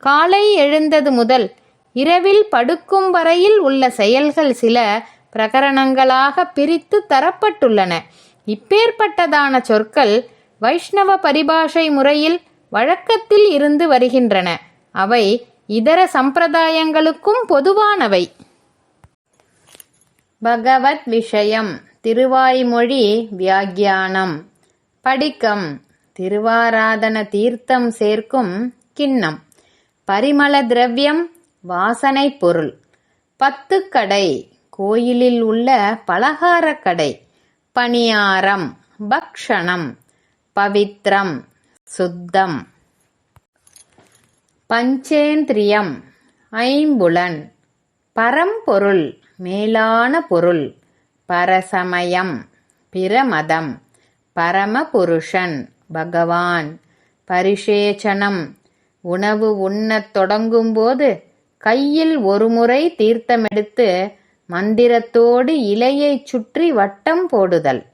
காலை எழுந்தது முதல் இரவில் படுக்கும் வரையில் உள்ள செயல்கள் சில பிரகரணங்களாக பிரித்து தரப்பட்டுள்ளன. இப்பேற்பட்டதான சொற்கள் வைஷ்ணவ பரிபாஷை முறையில் வழக்கத்தில் இருந்து வருகின்றன. அவை இதர சம்பிரதாயங்களுக்கும் பொதுவானவை. பகவத் விஷயம் திருவாய்மொழி வியாக்கியானம். படிக்கம் திருவாராதன தீர்த்தம் சேர்க்கும் கிண்ணம். பரிமள திரவியம் வாசனை பொருள். பத்து கடை கோயிலில் உள்ள பலகாரக் கடை பணியாரம் பக்ஷணம். பவித்ரம் சுத்தம். பஞ்சேந்திரியம் ஐம்புலன். பரம்பொருள் மேலான பொருள். பரசமயம் பிரமதம். பரமபுருஷன் பகவான். பரிஷேச்சனம் உணவு உண்ணத் தொடங்கும்போது கையில் ஒருமுறை தீர்த்தமெடுத்து மந்திரத்தோடு இலையைச் சுற்றி வட்டம் போடுதல்.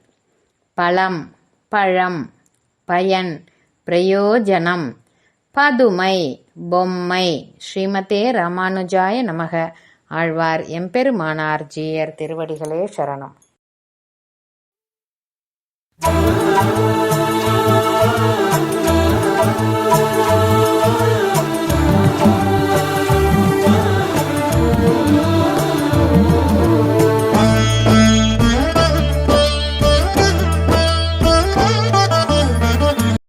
பழம் பழம் பயன் பிரயோஜனம். பதுமை பொம்மை. ஸ்ரீமதே ராமானுஜாய நமக. ஆழ்வார் எம்பெருமானார் ஜீயர் திருவடிகளே சரணம்.